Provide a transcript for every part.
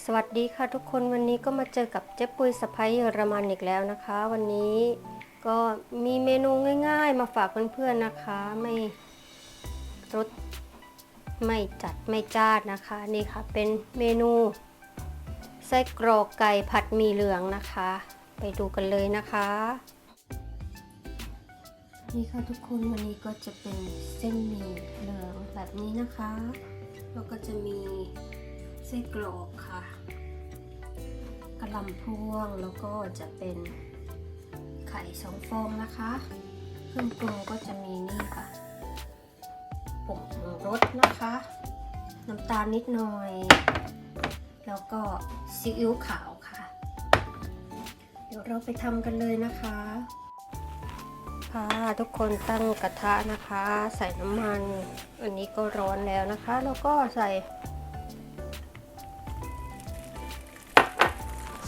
สวัสดีค่ะทุกคนวันนี้ก็มาเจอกับเจ๊ปุยสะพ้ยเยอรมันอีกแล้วนะคะ วันนี้ก็มีเมนูง่าย ๆ มาฝากเพื่อนๆนะคะ ไม่รสไม่จัดไม่จ้าดนะคะ นี่ค่ะเป็นเมนูไส้กรอกไก่ผัดมีเหลืองนะคะ ไปดูกันเลยนะคะ นี่ค่ะทุกคนวันนี้ก็จะเป็นเส้นหมี่เหลืองแบบนี้นะคะ แล้วก็จะมี ส้กรอกค่ะกระลำพวงแล้วก็จะเป็นไข่สองฟองนะคะ เครื่องปรุงก็จะมีนี่ค่ะผงปรุงรสนะคะ น้ำตาลนิดหน่อย แล้วก็ซีอิ๊วขาวค่ะ เดี๋ยวเราไปทำกันเลยนะคะค่ะทุกคนตั้งกระทะนะคะ ใส่น้ำมัน อันนี้ก็ร้อนแล้วนะคะ แล้วก็ใส่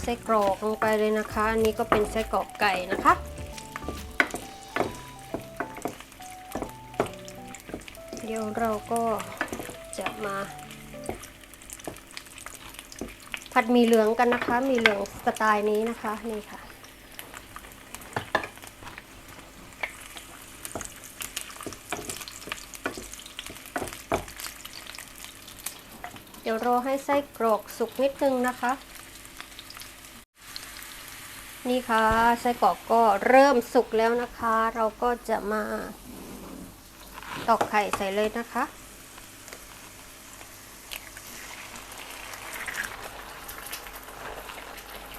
ไส้กรอกลงไปเลยนะคะ อันนี้ก็เป็นไส้กรอกไก่นะคะ เดี๋ยวเราก็จะมา ผัดมีเหลืองกันนะคะ มีเหลืองสไตล์นี้นะคะนี่ค่ะเดี๋ยวรอให้ไส้กรอกสุกนิดนึงนะคะ นี่ค่ะไส้กรอกก็เริ่มสุกแล้วนะคะ เราก็จะมาตอกไข่ใส่เลยนะคะ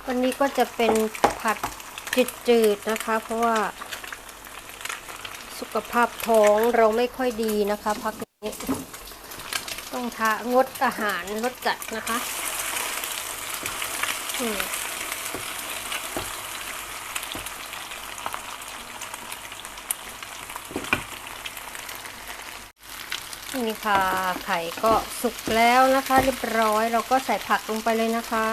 วันนี้ก็จะเป็นผัดจืดๆนะคะ เพราะว่าสุขภาพท้องเราไม่ค่อยดีนะคะพักนี้ ต้องทางดอาหารรสจัดนะคะ อืม นี่ค่ะไข่ก็สุกแล้วนะคะ เรียบร้อยเราก็ใส่ผักลงไปเลยนะคะ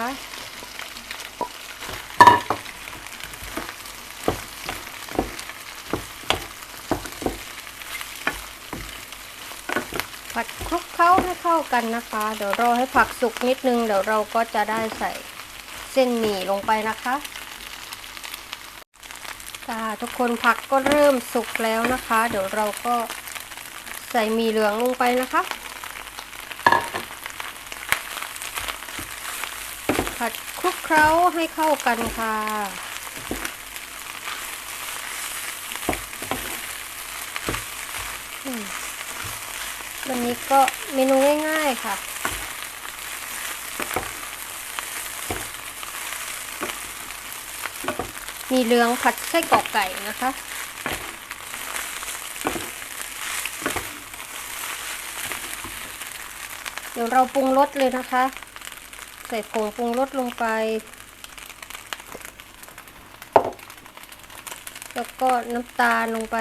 ผัดคลุกเคล้าให้เข้ากันนะคะ เดี๋ยวรอให้ผักสุกนิดนึง เดี๋ยวเราก็จะได้ใส่เส้นหมี่ลงไปนะคะค่ะทุกคนผักก็เริ่มสุกแล้วนะคะ เดี๋ยวเราก็ ใส่มีเหลืองลงไปนะคะ ผัดคลุกเคล้าให้เข้ากันค่ะวันนี้ก็เมนูง่ายๆค่ะ มีเหลืองผัดไส้กรอกไก่นะคะ เดี๋ยวเราปรุงรสเลยนะคะ ใส่ผงปรุงรสลงไป แล้วก็น้ำตาลลงไป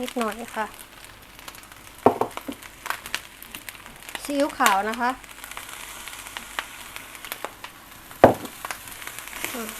นิดหน่อยค่ะซีอิ๊วขาวนะคะอืม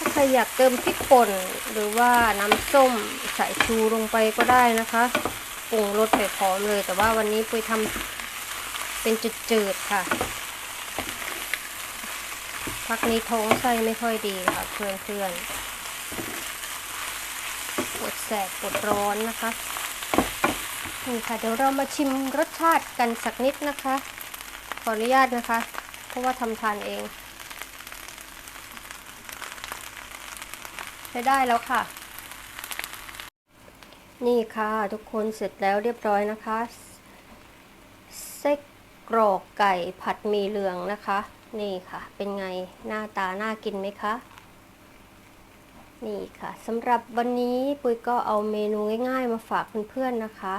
ถ้าใค รอยากเติมพริกป่นหรือว่าน้ำส้มใส่ชูลงไปก็ได้นะคะปรุงรสไปพร้อมเลย แต่ว่าวันนี้ปุ้ยทำเป็นจืดๆค่ะพักนี้ท้องไส้ไม่ค่อยดีค่ะเพื่อนๆปวดแสบปวดร้อนนะคะนี่ค่ะเดี๋ยวเรามาชิมรสชาติกันสักนิดนะคะ ขออนุญาตนะคะ เพราะว่าทำทานเอง ใช้ได้แล้วค่ะ นี่ค่ะทุกคนเสร็จแล้วเรียบร้อยนะคะไส้กรอกไก่ผัดมีเหลืองนะคะ นี่ค่ะ เป็นไงหน้าตาน่ากินไหมคะนี่ค่ะสำหรับวันนี้ปุ้ยก็เอาเมนูง่าย ๆ มาฝากเพื่อนๆนะคะ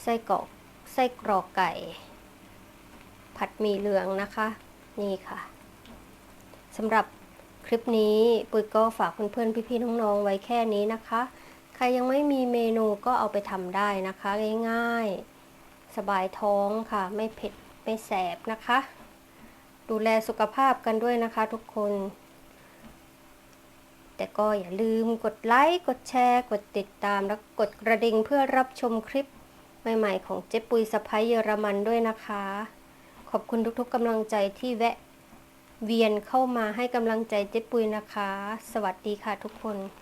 ไส้กรอกไส้กรอกไก่ ผัดหมี่เหลืองนะคะ นี่ค่ะ สำหรับคลิปนี้ปุ้ยก็ฝากเพื่อนๆพี่ๆน้องๆไว้แค่นี้นะคะ ใครรยังไม่มีเมนูก็เอาไปทำได้นะคะ ง่ายๆ สบายท้องค่ะ ไม่เผ็ด ไม่แสบนะคะ ดูแลสุขภาพกันด้วยนะคะทุกคน แต่ก็อย่าลืมกดไลค์กดแชร์ กดติดตามและกดกระดิ่งเพื่อรับชมคลิปใหม่ๆของเจ๊ปุยสะพ้ยเยอรมันด้วยนะคะ ขอบคุณทุกๆกำลังใจที่แวะ เวียนเข้ามาให้กำลังใจเจ๊ปุยนะคะ สวัสดีค่ะทุกคน